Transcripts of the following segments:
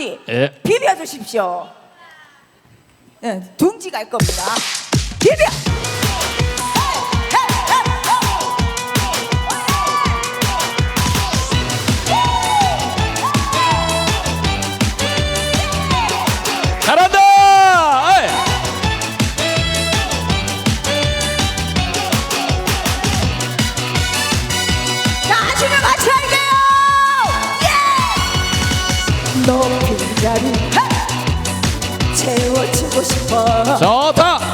둥지 예. 비벼 주십시오. 예, 둥지 갈 겁니다. 비벼. 치고 싶어. 좋다.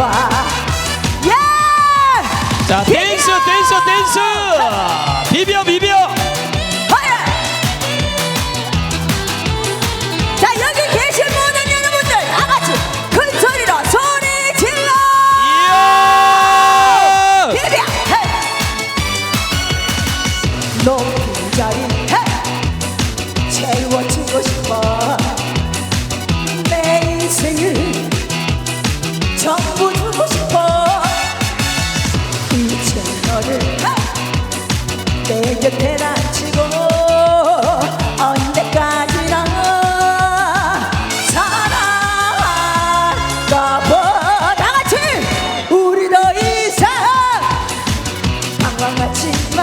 봐. 예! 자, 댄스, 댄스, 댄스! 비벼, 비벼! 대단치고 언제까지나 사랑할까 봐 다같이 우리 더 이상 방황하지마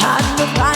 한눈만.